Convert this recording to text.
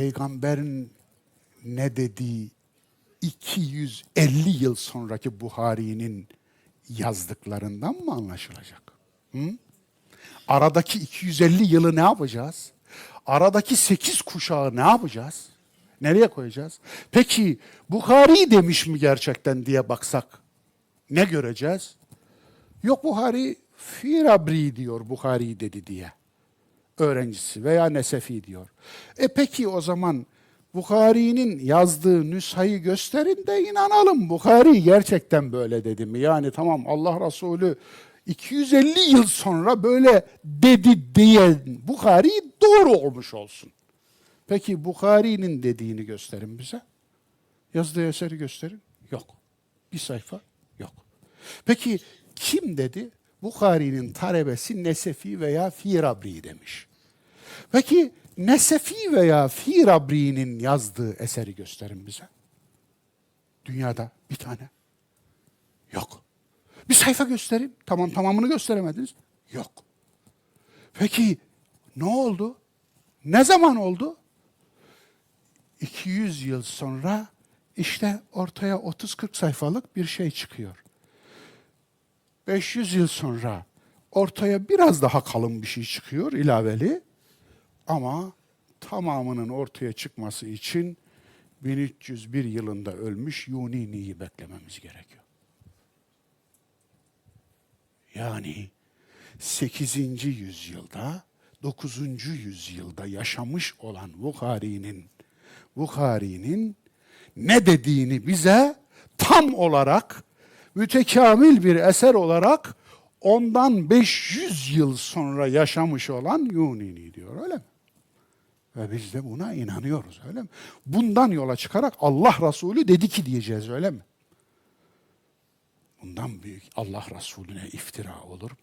peygamberin ne dediği 250 yıl sonraki Buhari'nin yazdıklarından mı anlaşılacak? Hı? Aradaki 250 yılı ne yapacağız? Aradaki 8 kuşağı ne yapacağız? Nereye koyacağız? Peki Buhari demiş mi gerçekten diye baksak ne göreceğiz? Yok Buhari Firabri diyor Buhari dedi diye. Öğrencisi veya Nesefi diyor. E peki o zaman Bukhari'nin yazdığı nüshayı gösterin de inanalım. Bukhari gerçekten böyle dedi mi? Yani tamam Allah Resulü 250 yıl sonra böyle dedi diye Bukhari doğru olmuş olsun. Peki Bukhari'nin dediğini gösterin bize. Yazdığı eseri gösterin. Yok. Bir sayfa yok. Peki kim dedi? Bukhari'nin talebesi Nesefi veya Firabri demiş. Peki Nesefi veya Firabri'nin yazdığı eseri gösterin bize. Dünyada bir tane. Yok. Bir sayfa gösterin. Tamam tamamını gösteremediniz. Yok. Peki ne oldu? Ne zaman oldu? 200 yıl sonra işte ortaya 30-40 sayfalık bir şey çıkıyor. 500 yıl sonra ortaya biraz daha kalın bir şey çıkıyor ilaveli. Ama tamamının ortaya çıkması için 1301 yılında ölmüş Yunini'yi beklememiz gerekiyor. Yani 8. yüzyılda 9. yüzyılda yaşamış olan Bukhari'nin Bukhari'nin ne dediğini bize tam olarak mütekamil bir eser olarak ondan 500 yıl sonra yaşamış olan Yunini diyor öyle mi? Ve biz de buna inanıyoruz öyle mi? Bundan yola çıkarak Allah Resulü dedi ki diyeceğiz öyle mi? Bundan büyük Allah Resulüne iftira olur mu?